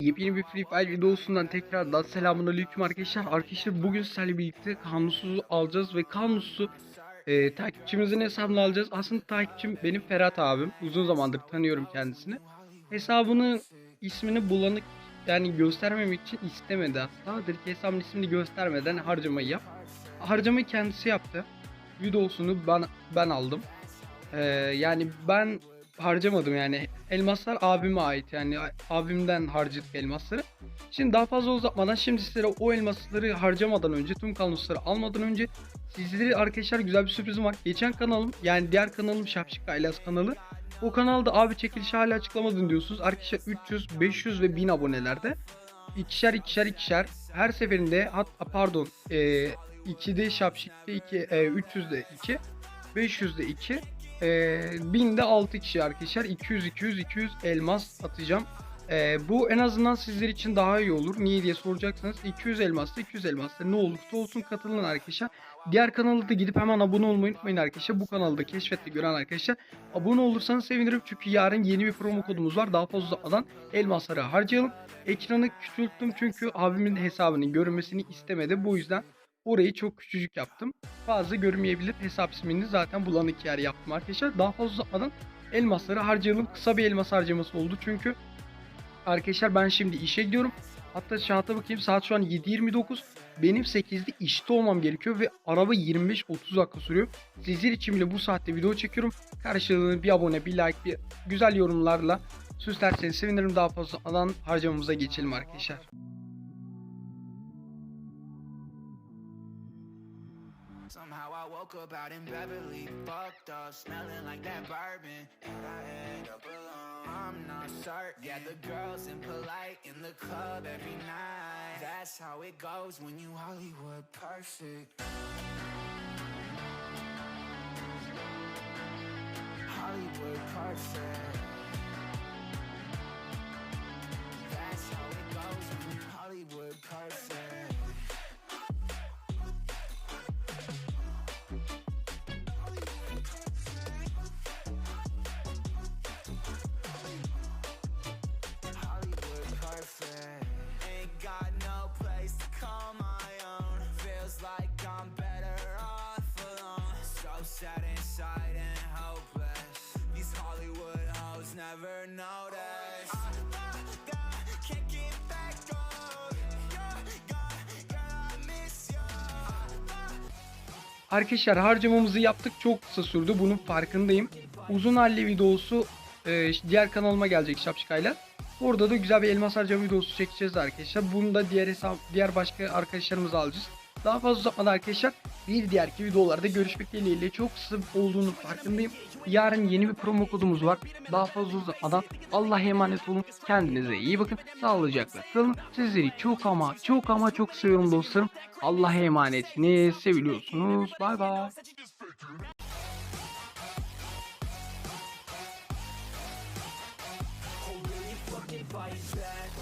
Yepyeni bir Free Fire videosundan tekrardan selamun aleyküm arkadaşlar. Arkadaşlar bugün sizlerle birlikte kanusuzu alacağız ve kanusu e, takipçimizin hesabını alacağız. Aslında takipçim benim Ferhat abim. Uzun zamandır tanıyorum kendisini. Hesabını ismini bulanık yani göstermemek için istemedi hatta. Dedi ki hesabın ismini göstermeden harcamayı yap. Harcamayı kendisi yaptı. Videosunu ben ben aldım. Ee, yani ben harcamadım yani elmaslar abime ait yani abimden harcadık elmasları. Şimdi daha fazla uzatmadan şimdi sizlere o elmasları harcamadan önce tüm kanusları almadan önce sizlere arkadaşlar güzel bir sürprizim var. Geçen kanalım yani diğer kanalım Şapşik Aylas kanalı. O kanalda abi çekilişi hala açıklamadın diyorsunuz. Arkadaşlar 300, 500 ve 1000 abonelerde ikişer ikişer ikişer her seferinde hat pardon e, 2'de Şapşik'te 2 e, 300'de 2 500'de 2 e, 1000'de 6 kişi arkadaşlar 200 200 200 elmas atacağım. E, bu en azından sizler için daha iyi olur. Niye diye soracaksanız 200 elmasla 200 elmasla ne olursa olsun katılın arkadaşlar. Diğer kanala da gidip hemen abone olmayı unutmayın arkadaşlar. Bu kanalda keşfette gören arkadaşlar. Abone olursanız sevinirim çünkü yarın yeni bir promo kodumuz var. Daha fazla uzatmadan elmasları harcayalım. Ekranı küçülttüm çünkü abimin hesabının görünmesini istemedi. Bu yüzden orayı çok küçücük yaptım. Fazla görünmeyebilir. Hesap ismini zaten bulanık yer yaptım arkadaşlar. Daha fazla uzatmadan elmasları harcayalım. Kısa bir elmas harcaması oldu çünkü arkadaşlar ben şimdi işe gidiyorum. Hatta saate bakayım saat şu an 7.29. Benim 8'de işte olmam gerekiyor ve araba 25-30 dakika sürüyor. Sizler için bile bu saatte video çekiyorum. Karşılığında bir abone, bir like, bir güzel yorumlarla süslerseniz sevinirim. Daha fazla alan harcamamıza geçelim arkadaşlar. Somehow I woke up out in Beverly, fucked up, smelling like that bourbon, and I end up alone. I'm not certain. Yeah, the girls impolite in the club every night. That's how it goes when you Hollywood perfect. Hollywood never notice. Can't get back on. Yeah, yeah, yeah, I miss you. Arkadaşlar harcamamızı yaptık. Çok kısa sürdü. Bunun farkındayım. Uzun halli videosu e, diğer kanalıma gelecek Şapşikayla. Orada da güzel bir elmas harcama videosu çekeceğiz arkadaşlar. Bunu da diğer hesap, diğer başka arkadaşlarımıza alacağız. Daha fazla uzatmadan arkadaşlar bir diğerki videolarda görüşmek dileğiyle çok kısa olduğunu farkındayım. Yarın yeni bir promo kodumuz var. Daha fazla uzatmadan Allah'a emanet olun. Kendinize iyi bakın. Sağlıcakla kalın. Sizleri çok ama çok ama çok seviyorum dostlarım. Allah'a emanetsiniz. Seviliyorsunuz. Bay bay. Fight back.